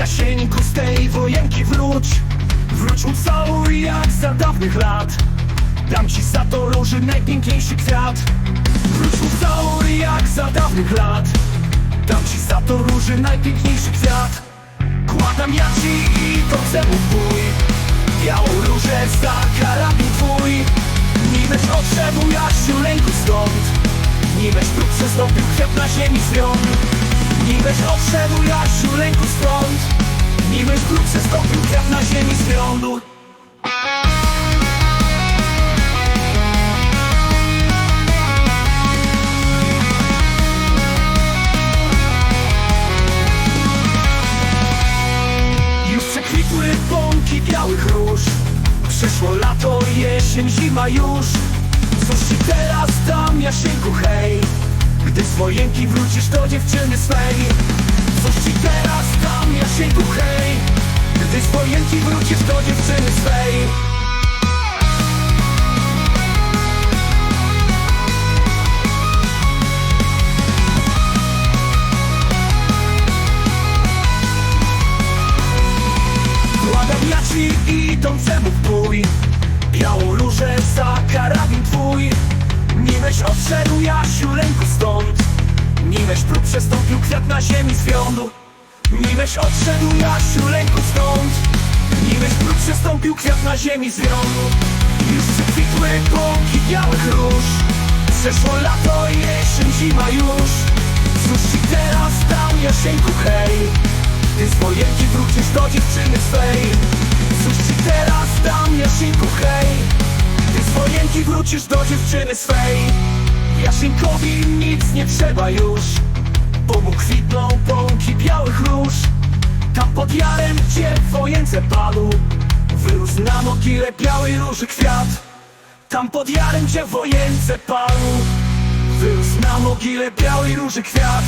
Jasieńku z tej wojenki wróć. Wróć ucałuj jak za dawnych lat. Dam ci za to róży najpiękniejszy kwiat. Wróć ucałuj jak za dawnych lat. Dam ci za to róży najpiękniejszy kwiat. Kładam ja ci i to cemu twój Białą różę za karabin twój. Nimeś odszedł Jasiu lęku stąd. Nimeś próg przestąpił kwiat na ziemi zwiął Nimeś odszedł Jasiu lęku stąd. Nimeś próg przestąpił kwiat na ziemi zwiął Już przekwitły pąki białych róż. Przyszło lato, jesień, zima już Gdy z wojenki wrócisz do dziewczyny swej Cóż ci teraz dam, Jasieńku, hej Gdy z wojenki wrócisz do dziewczyny swej. Kładam ja ci idącemu w bój Białą różę za karabin twój. Nimeś odszedł Jasiu lęku stąd. Nimeś próg przestąpił kwiat na ziemi zwiądu Nimeś odszedł Jasiu lęku stąd. Nimeś próg przestąpił kwiat na ziemi zwiądu Już przekwitły pąki białych róż. Przeszło lato, jesień, zima już. Cóż ci teraz dam Jasieńku hej? Ty z wojenki wrócisz do dziewczyny swej. Cóż ci teraz dam, Jasinku, hej? Ty z wojenki wrócisz do dziewczyny swej Jasynkowi nic nie trzeba już. Bo mu kwitną pąki białych róż. Tam pod jarem, gdzie wojence palu Wyrósł na mogile białej róży kwiat. Tam pod jarem, gdzie wojence palu Wyrósł na mogile białej róży kwiat